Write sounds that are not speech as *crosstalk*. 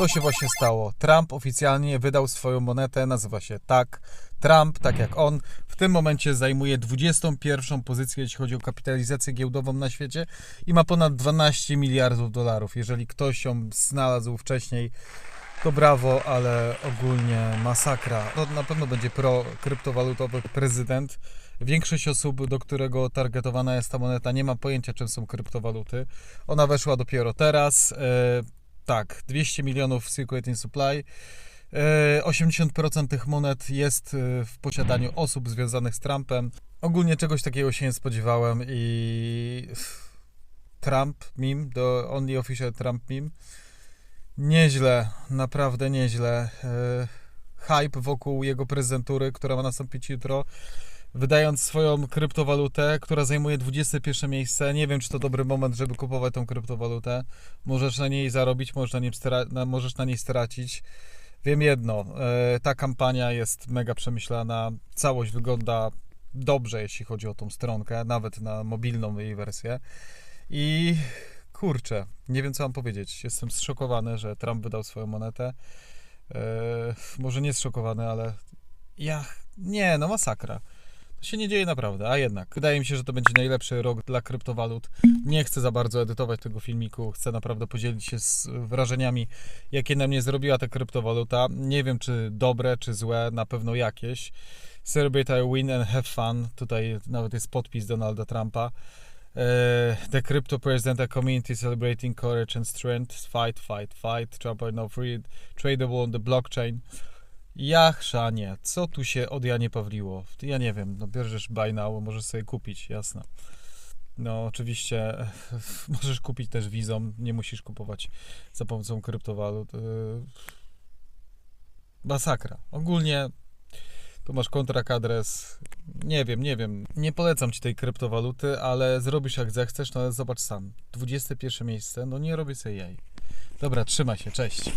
to się właśnie stało. Trump oficjalnie wydał swoją monetę, nazywa się tak. Trump, tak jak on, w tym momencie zajmuje 21 pozycję, jeśli chodzi o kapitalizację giełdową na świecie i ma ponad 12 miliardów dolarów. Jeżeli ktoś ją znalazł wcześniej, to brawo, ale ogólnie masakra. To na pewno będzie pro-kryptowalutowy prezydent. Większość osób, do którego targetowana jest ta moneta, nie ma pojęcia, czym są kryptowaluty. Ona weszła dopiero teraz. E, tak, 200 milionów Circuit in Supply. E, 80% tych monet jest e, w posiadaniu osób związanych z Trumpem. Ogólnie czegoś takiego się nie spodziewałem i Trump meme, the only official Trump meme. Nieźle, naprawdę nieźle. E, Hype wokół jego prezentury, która ma nastąpić jutro, wydając swoją kryptowalutę, która zajmuje 21 miejsce. Nie wiem, czy to dobry moment, żeby kupować tą kryptowalutę. Możesz na niej zarobić, możesz na niej, możesz na niej stracić. Wiem jedno, e, ta kampania jest mega przemyślana, całość wygląda dobrze, jeśli chodzi o tą stronkę, nawet na mobilną jej wersję. I kurczę, nie wiem co mam powiedzieć. Jestem zszokowany, że Trump wydał swoją monetę. E, może nie zszokowany, ale ja nie, no masakra. To się nie dzieje naprawdę, a jednak. Wydaje mi się, że to będzie najlepszy rok dla kryptowalut. Nie chcę za bardzo edytować tego filmiku. Chcę naprawdę podzielić się z wrażeniami, jakie na mnie zrobiła ta kryptowaluta. Nie wiem, czy dobre, czy złe, na pewno jakieś. Celebrate I win and have fun. Tutaj nawet jest podpis Donalda Trumpa. E, the crypto president a community celebrating courage and strength. Fight, fight, fight. Trump are now free, tradable on the blockchain. Ja chrzanie, co tu się od Janie Pawliło? Ja nie wiem, no bierzesz buy now, możesz sobie kupić, jasne. No oczywiście *laughs* możesz kupić też wizą, nie musisz kupować za pomocą kryptowalut. E, Masakra. Ogólnie tu masz kontrakt, adres. Nie wiem, nie wiem. Nie polecam ci tej kryptowaluty, ale zrobisz jak zechcesz, no ale zobacz sam. 21 miejsce, no nie robię sobie jaj. Dobra, trzymaj się, cześć.